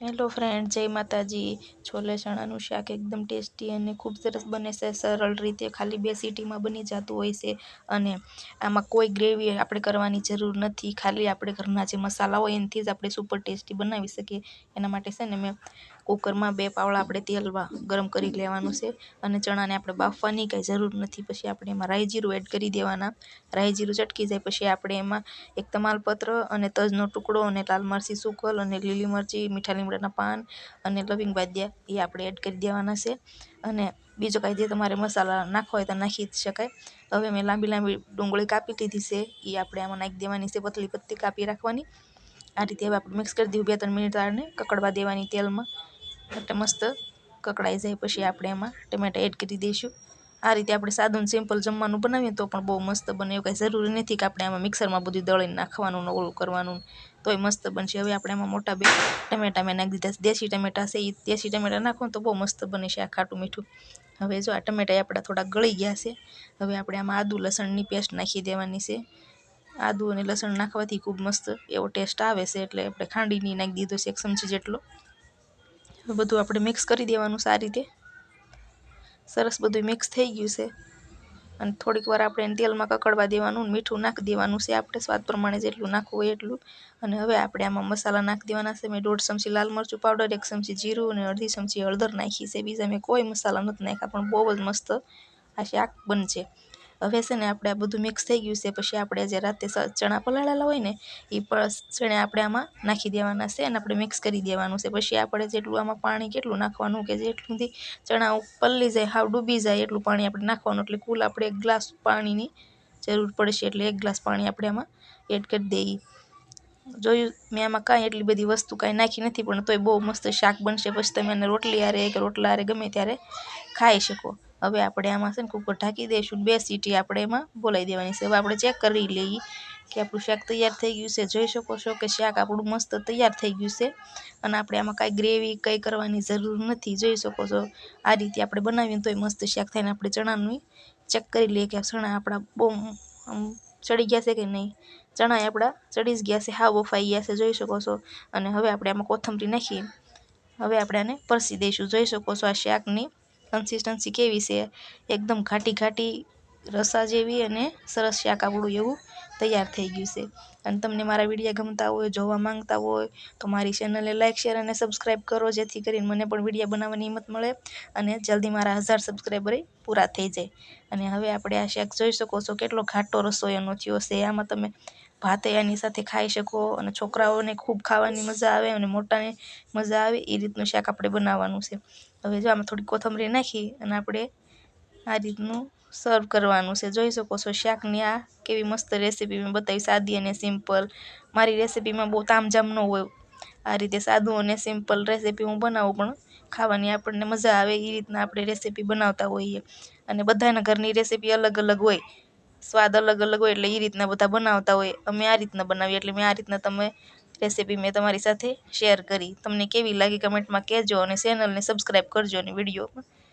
Hello friend જય માતાજી. છોલે ચણાનું શાક એકદમ ટેસ્ટી અને ખૂબ સરસ બને છે. સરળ રીતે ખાલી બે સીટીમાં બની જતું હોય છે અને આમાં કોઈ ગ્રેવી આપણે કરવાની જરૂર નથી. ખાલી આપણે ઘરના જે મસાલા હોય એનાથી જ આપણે સુપર ટેસ્ટી બનાવી શકીએ. એના માટે છે ને મેં કુકરમાં બે પાવડા આપણે તેલવા ગરમ કરી લેવાનું છે અને ચણાને આપણે બાફવાની કાંઈ જરૂર નથી. પછી આપણે એમાં રાઈ જીરું એડ કરી દેવાના. રાઈ જીરું ચટકી જાય પછી આપણે એમાં એક તમાલપત્ર અને તજનો ટુકડો અને લાલ મરચી સુકલ અને લીલી મરચી મીઠા લીમડાના પાન અને લવિંગ બાદિયા એ આપણે એડ કરી દેવાના છે. અને બીજો કાંઈ જે તમારે મસાલા નાખવા હોય તો નાખી શકાય. હવે મેં લાંબી લાંબી ડુંગળી કાપી લીધી છે. એ આપણે આમાં નાખી દેવાની છે, પતલી પત્તી કાપી રાખવાની. આ રીતે હવે આપણે મિક્સ કરી દઈએ બે ત્રણ મિનિટ આને કકડવા દેવાની તેલમાં. એટલે મસ્ત કકડાઈ જાય પછી આપણે એમાં ટમેટા એડ કરી દઈશું. આ રીતે આપણે સાદું સિમ્પલ જમવાનું બનાવીએ તો પણ બહુ મસ્ત બને. એવું કાંઈ જરૂરી નથી કે આપણે આમાં મિક્સરમાં બધું દળીને નાખવાનું ને ઓલું કરવાનું. તોય મસ્ત બનશે. હવે આપણે આમાં મોટા બે ટમેટા મેં નાખી દીધા દેશી ટમેટા છે. એ દેશી ટમેટા નાખો તો બહુ મસ્ત બને છે આ ખાટું મીઠું. હવે જો આ ટમેટા આપણા થોડા ગળી ગયા છે. હવે આપણે આમાં આદુ લસણની પેસ્ટ નાખી દેવાની છે. આદુ અને લસણ નાખવાથી ખૂબ મસ્ત એવો ટેસ્ટ આવે છે. એટલે આપણે ખાંડીની નાખી દીધો છે એક ચમચી જેટલો. બધું આપણે મિક્સ કરી દેવાનું સારી રીતે. સરસ બધું મિક્સ થઈ ગયું છે. અને થોડીક વાર આપણે તેલમાં કકડવા દેવાનું મીઠું નાખી દેવાનું છે. આપણે સ્વાદ પ્રમાણે જેટલું નાખવું હોય એટલું. અને હવે આપણે આમાં મસાલા નાખી દેવાના છે. મેં દોઢ ચમચી લાલ મરચું પાવડર એક ચમચી જીરું અને અડધી ચમચી હળદર નાખી છે. બીજા મેં કોઈ મસાલા નથી નાખ્યા, પણ બહુ જ મસ્ત આ શાક બનશે. હવે છે ને આપણે આ બધું મિક્સ થઈ ગયું છે, પછી આપણે જે રાતે ચણા પલાળેલા હોય ને એ ચણા આપણે આમાં નાખી દેવાના છે અને આપણે મિક્સ કરી દેવાનું છે. પછી આપણે જેટલું આમાં પાણી કેટલું નાખવાનું કે જેટલુંથી ચણા પલળી જાય, હાવ ડૂબી જાય એટલું પાણી આપણે નાખવાનું. એટલે કુલ આપણે એક ગ્લાસ પાણીની જરૂર પડશે, એટલે એક ગ્લાસ પાણી આપણે આમાં એડ કરી દઈએ જોયું, મેં આમાં કાંઈ એટલી બધી વસ્તુ કાંઈ નાખી નથી, પણ તોય બહુ મસ્ત શાક બનશે. પછી તમે એને રોટલી હારે કે રોટલા હારે ગમે ત્યારે ખાઈ શકો. હવે આપણે આમાં છે ને કુકર ઢાંકી દઈશું બે સીટી આપણે એમાં બોલાવી દેવાની છે. હવે આપણે ચેક કરી લઈએ કે આપણું શાક તૈયાર થઈ ગયું છે. જોઈ શકો છો કે શાક આપણું મસ્ત તૈયાર થઈ ગયું છે અને આપણે આમાં કાંઈ ગ્રેવી કંઈ કરવાની જરૂર નથી. જોઈ શકો છો આ રીતે આપણે બનાવીએ તોય મસ્ત શાક થાય ને આપણે ચણાનું ચેક કરી લઈએ કે ચણા આપણા બહુ આમ ચડી ગયા છે કે નહીં. ચણા આપણા ચડી જ ગયા છે, હાવ બફાઈ ગયા છે. જોઈ શકો છો અને હવે આપણે આમાં કોથમરી નાખીએ. હવે આપણે આને પરસી દઈશું. જોઈ શકો છો આ શાકની કન્સિસ્ટન્સી કેવી છે? એકદમ ઘાટી ઘાટી રસા જેવી અને સરસ શાક આપણું એવું તૈયાર થઈ ગયું છે. અને તમને મારા વીડિયો ગમતા હોય, જોવા માંગતા હોય, તો મારી ચેનલને લાઇક શેર અને સબસ્ક્રાઈબ કરો, જેથી કરીને મને પણ વીડિયો બનાવવાની હિંમત મળે અને જલ્દી મારા હજાર સબસ્ક્રાઈબર પૂરા થઈ જાય. અને હવે આપણે આ શાક જોઈ શકો છો, કેટલો ઘાટો રસોઈનો થયો છે. આમાં તમે ભાતે એની સાથે ખાઈ શકો અને છોકરાઓને ખૂબ ખાવાની મજા આવે અને મોટાને મજા આવે એ રીતનું શાક આપણે બનાવવાનું છે. હવે જો આમાં થોડી કોથમરી નાખી અને આપણે આ રીતનું સર્વ કરવાનું છે. જોઈ શકો છો શાકની આ કેવી મસ્ત રેસીપી મેં બતાવી. સાદી અને સિમ્પલ મારી રેસીપીમાં બહુ તામઝામ ન હોય. આ રીતે સાદું અને સિમ્પલ રેસીપી હું બનાવું, પણ ખાવાની આપણને મજા આવે એ રીતના આપણે રેસીપી બનાવતા હોઈએ. અને બધાના ઘરની રેસીપી અલગ અલગ હોય. સ્વાદ અલગ અલગ હોય એટલે એ રીતના બધા બનાવતા હોય. અમે આ રીતના બનાવીએ એટલે મેં આ રીતના તમે રેસીપી મેં તમારી સાથે શેર કરી. તમને કેવી લાગી કમેન્ટમાં કહેજો અને ચેનલને સબસ્ક્રાઈબ કરજો અને વીડિયો